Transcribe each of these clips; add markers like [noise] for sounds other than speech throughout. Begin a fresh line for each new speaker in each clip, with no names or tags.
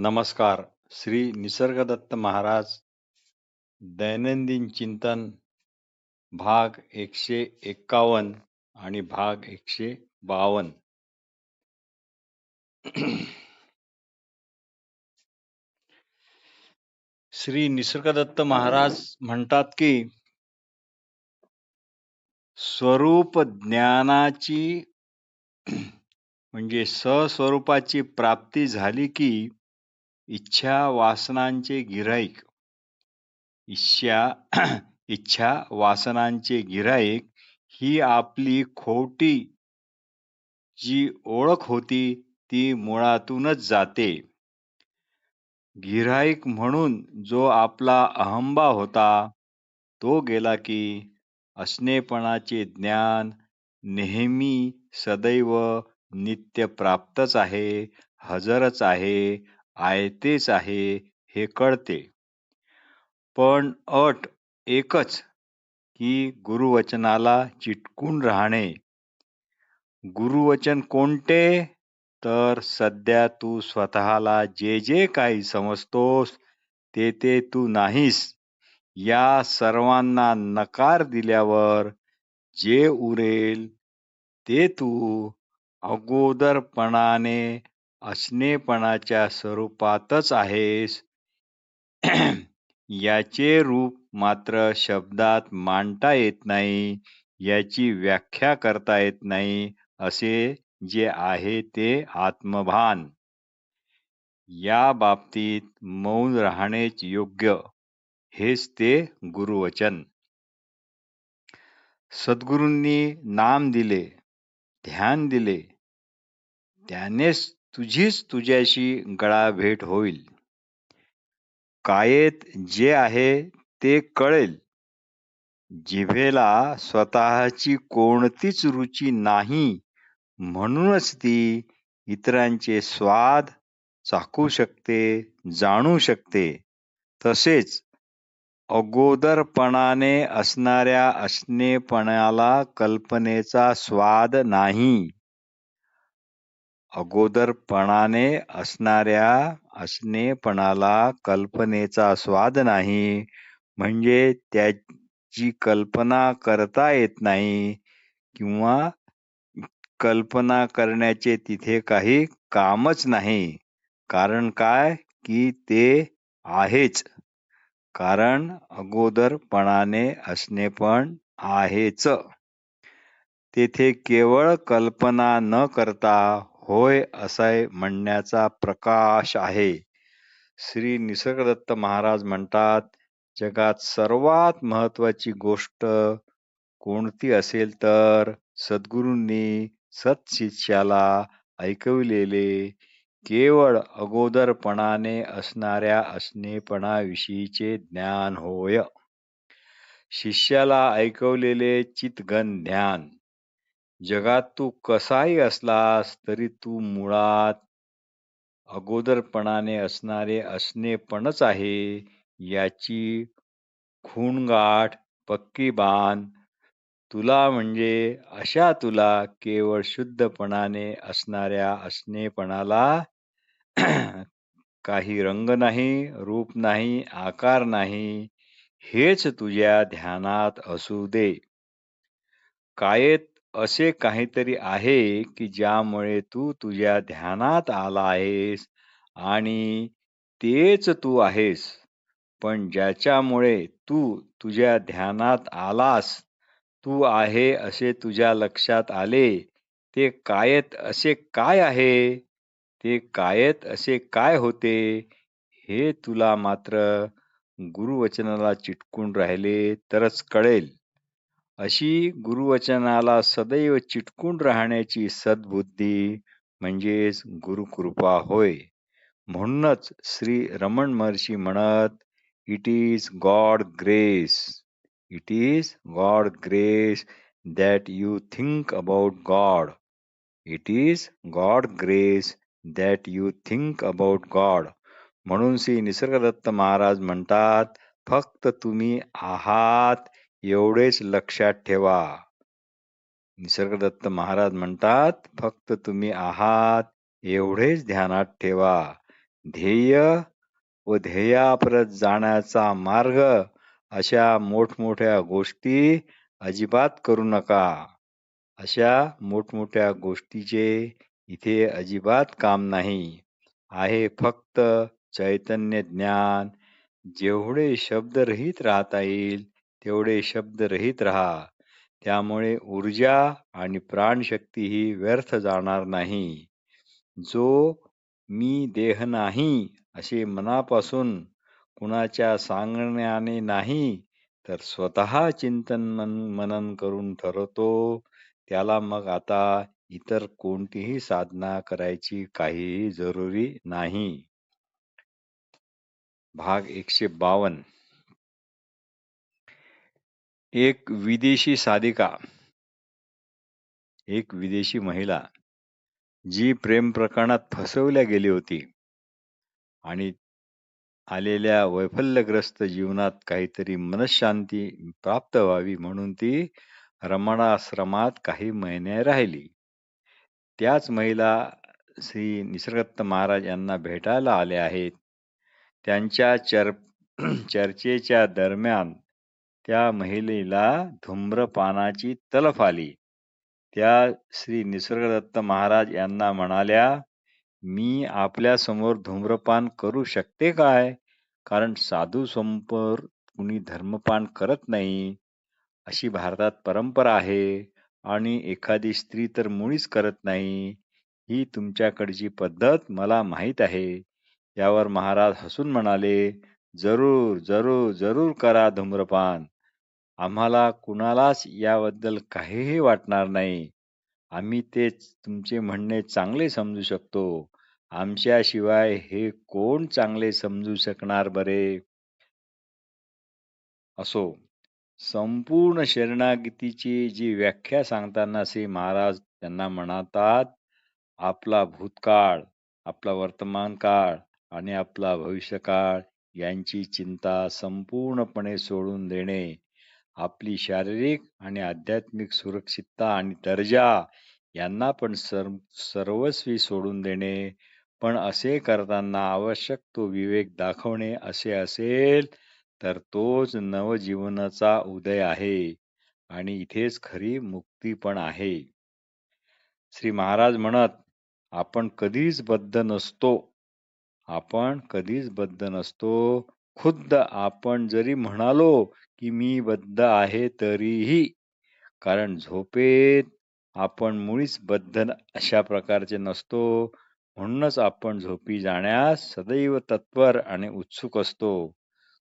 नमस्कार. श्री निसर्गदत्त महाराज दैनंदिन चिंतन भाग एकशे एक्कावन्न आणि भाग एकशे बावन्न. श्री निसर्गदत्त महाराज म्हणतात की स्वरूप ज्ञानाची म्हणजे सस्वरूपाची प्राप्ती झाली की इच्छा वासनांचे गिराईक. इच्छा [clears throat] इच्छा वासनांचे गिराईक ही आपली खोटी जी ओळख होती ती मुळातूनच जाते. गिराईक म्हणून जो आपला अहंबा होता तो गेला की असणेपणाचे ज्ञान नेहमी सदैव नित्य प्राप्तच आहे हजरच आहे आयतेच आहे हे कळते. पण अट एकच की गुरुवचनाला चिटकून राहणे. गुरुवचन कोणते? तर सध्या तू स्वतःला जे जे काही समजतोस ते ते तू नाहीस. या सर्वांना नकार दिल्यावर जे उरेल ते तू अगोदरपणाने असणेपणाच्या स्वरूपातच आहेस. [clears throat] याचे रूप मात्र शब्दात मांडता येत नाही याची व्याख्या करता येत नाही असे जे आहे ते आत्मभान. या बाबतीत मौन राहणेच योग्य हेच ते गुरुवचन. सद्गुरूंनी नाम दिले ध्यान दिले. त्यानेच तुझीच तुझ्याशी गळा भेट होईल. कायेत जे आहे ते कळेल. जिभेला स्वतःची कोणतीच रुची नाही म्हणूनच ती इतरांचे स्वाद चाकू शकते जाणू शकते. तसेच अगोदरपणाने असणाऱ्या असणेपणाला कल्पनेचा स्वाद नाही. अगोदरपणाने असणाऱ्या असणेपणाला कल्पनेचा स्वाद नाही. म्हणजे त्याची कल्पना करता येत नाही किंवा कल्पना करण्याचे तिथे काही कामच नाही. कारण काय? की ते आहेच. कारण अगोदरपणाने असणे पण आहेच. तेथे केवळ कल्पना न करता होय असे म्हणण्याचा प्रकाश आहे. श्री निसर्गदत्त महाराज म्हणतात जगात सर्वात महत्वाची गोष्ट कोणती असेल तर सद्गुरूंनी सत्शिष्याला ऐकविलेले केवळ अगोदरपणाने असणाऱ्या असणेपणाविषयीचे ज्ञान होय. शिष्याला ऐकवलेले चितगन ज्ञान जगात तू कसाही असलास तरी तू मुळात अगोदरपणाने असणारे असणेपणच आहे. याची खूणगाठ पक्की बाण तुला म्हणजे अशा तुला केवळ शुद्धपणाने असणाऱ्या असणेपणाला काही रंग नाही रूप नाही आकार नाही हेच तुझ्या ध्यानात असू दे. कायेत असे काहीतरी आहे की ज्यामुळे तू तुझ्या ध्यानात आला आहेस आणि तेच तू आहेस. पण ज्याच्यामुळे तू तुझ्या ध्यानात आलास तू आहे असे तुझ्या लक्षात आले ते कायत असे काय आहे? ते कायत असे काय होते? हे तुला मात्र गुरुवचनाला चिटकून राहिले तरच कळेल. अशी गुरुवचनाला सदैव चिटकून राहण्याची सद्बुद्धी म्हणजेच गुरुकृपा होय. म्हणूनच श्री रमण महर्षी म्हणत it is God grace it is God grace that you think about God it is God grace that you think about God म्हणून श्री निसर्गदत्त महाराज म्हणतात फक्त तुम्ही आहात एवढेच लक्षात ठेवा. निसर्गदत्त महाराज म्हणतात फक्त तुम्ही आहात एवढेच ध्यानात ठेवा. ध्येय व ध्येयाप्रत जाण्याचा मार्ग अशा मोठमोठ्या गोष्टी अजिबात करू नका. अशा मोठमोठ्या गोष्टीचे इथे अजिबात काम नाही. आहे फक्त चैतन्य ज्ञान. जेवढे शब्दरहित राहता येईल तेवढे शब्दरहित राहा. त्यामुळे ऊर्जा आणि प्राणशक्ती ही व्यर्थ जाणार नाही. जो मी देह नाही असे मनापासून कुणाच्या सांगण्याने नाही तर स्वतः चिंतन मन मनन करून ठरवतो. त्याला मग आता इतर कोणतीही साधना करायची काहीही जरुरी नाही. भाग एकशे बावन. एक विदेशी साधिका एक विदेशी महिला जी प्रेम प्रकरणात फसवल्या गेली होती आणि आलेल्या वैफल्यग्रस्त जीवनात काहीतरी मनशांती प्राप्त व्हावी म्हणून ती रमणाश्रमात काही महिने राहिली. त्याच महिला श्री निसर्गत्त महाराज यांना भेटायला आले आहेत. त्यांच्या चर चर्चेच्या दरम्यान त्या महिलेला धूम्रपानाची तलफ आली. त्या श्री निसर्गदत्त महाराज यांना म्हणाल्या मी आपल्यासमोर धूम्रपान करू शकते काय? कारण साधू समोर कुणी धर्मपान करत नाही. अशी भारतात परंपरा आहे आणि एखादी स्त्री तर मुळीच करत नाही. ही तुमच्याकडची पद्धत मला माहीत आहे. यावर महाराज हसून म्हणाले जरूर जरूर जरूर करा धूम्रपान. आम्हाला कुणालाच याबद्दल काहीही वाटणार नाही. आम्ही ते तुमचे म्हणणे चांगले समजू शकतो. आमच्याशिवाय हे कोण चांगले समजू शकणार बरे? असो. संपूर्ण शरणागतीची जी व्याख्या सांगताना श्री महाराज त्यांना म्हणतात आपला भूतकाळ आपला वर्तमान काळ आणि आपला भविष्यकाळ यांची चिंता संपूर्णपणे सोडून देणे आपली शारीरिक आणि आध्यात्मिक सुरक्षितता आणि दर्जा यांना पण सर सर्वस्वी सोडून देणे. पण असे करताना आवश्यक तो विवेक दाखवणे असे असेल तर तोच नवजीवनाचा उदय आहे आणि इथेच खरी मुक्ती पण आहे. श्री महाराज म्हणत आपण कधीच बद्ध नसतो. आपण कधीच बद्ध नसतो. खुद्द आपण जरी म्हणालो की मी बद्ध आहे तरीही कारण झोपेत आपण मुळीच बद्ध अशा प्रकारचे नसतो. म्हणूनच आपण झोपी जाण्यास सदैव तत्पर आणि उत्सुक असतो.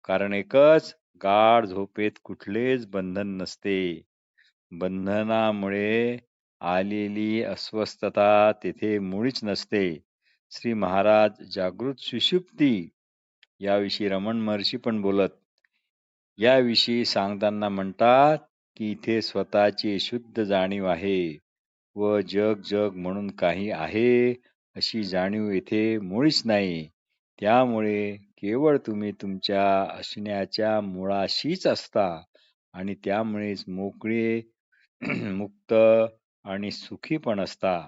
कारण एकच गाढ झोपेत कुठलेच बंधन नसते. बंधनामुळे आलेली अस्वस्थता तेथे मुळीच नसते. श्री महाराज जागृत सुषुप्ती याविषयी रमण महर्षी पण बोलत याविषयी सांगताना म्हणतात की इथे स्वतःची शुद्ध जाणीव आहे व जग जग म्हणून काही आहे अशी जाणीव येथे मुळीच नाही. त्यामुळे केवळ तुम्ही तुमच्या असण्याच्या मुळाशीच असता आणि त्यामुळेच मोकळे [clears throat] मुक्त आणि सुखी पण असता.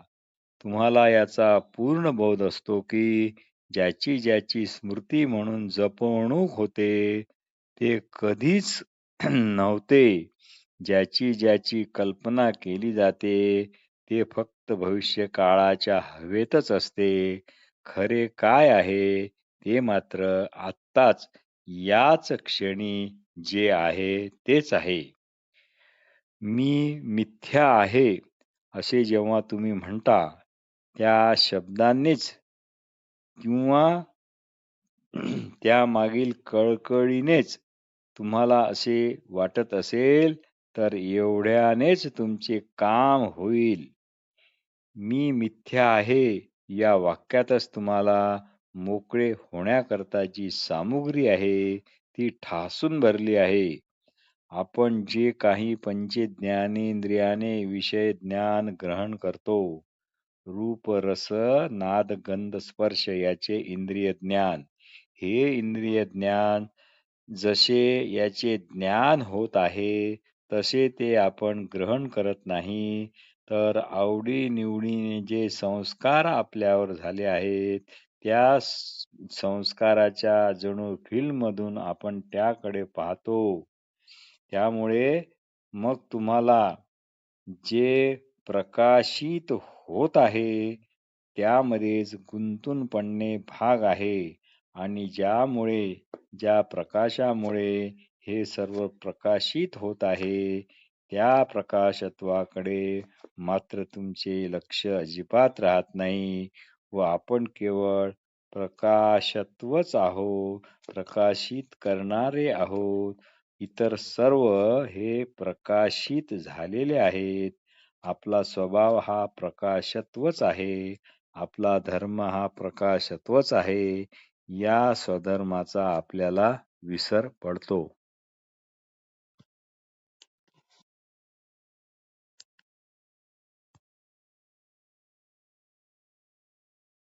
तुम्हाला याचा पूर्ण बोध असतो की ज्याची ज्याची स्मृती म्हणून जपवणूक होते ते कधीच [clears throat] नव्हते. ज्याची ज्याची कल्पना केली जाते ते फक्त भविष्य काळाच्या हवेतच असते. खरे काय आहे ते मात्र आत्ताच याच क्षणी जे आहे तेच आहे. मी मिथ्या आहे असे जेव्हा तुम्ही म्हणता त्या शब्दांनीच किंवा [clears throat] त्यामागील कळकळीनेच तुम्हाला असे वाटत असेल तर एवढ्यानेच तुमचे काम होईल. मी मिथ्या आहे या वाक्यातच तुम्हाला मोकळे होण्याकरता जी सामुग्री आहे ती ठासून भरली आहे. आपण जे काही पंचज्ञानेंद्रियाने विषय ज्ञान ग्रहण करतो रूप रस नाद गंध स्पर्श याचे इंद्रिय ज्ञान हे इंद्रिय ज्ञान जसे याचे ज्ञान होत आहे तसे ते आपण ग्रहण करत नाही तर आवडी निवडीने जे संस्कार आपल्यावर झाले आहेत त्या संस्काराच्या जणू फिल्ममधून आपण त्याकडे पाहतो. त्यामुळे मग तुम्हाला जे प्रकाशित होत आहे, त्यामध्येच गुंतून पडणे भाग आहे आणि ज्यामुळे ज्या प्रकाशामुळे हे सर्व प्रकाशित होत आहे, त्या प्रकाशत्वाकडे मात्र तुमचे लक्ष अजिबात राहत नाही व आपण केवळ प्रकाशत्वच आहोत, प्रकाशित करणारे आहोत. इतर सर्व हे प्रकाशित झालेले आहेत. आपला स्वभाव हा प्रकाशत्वच आहे. आपला धर्म हा प्रकाशत्वच आहे. या स्वधर्माचा आपल्याला विसर पडतो.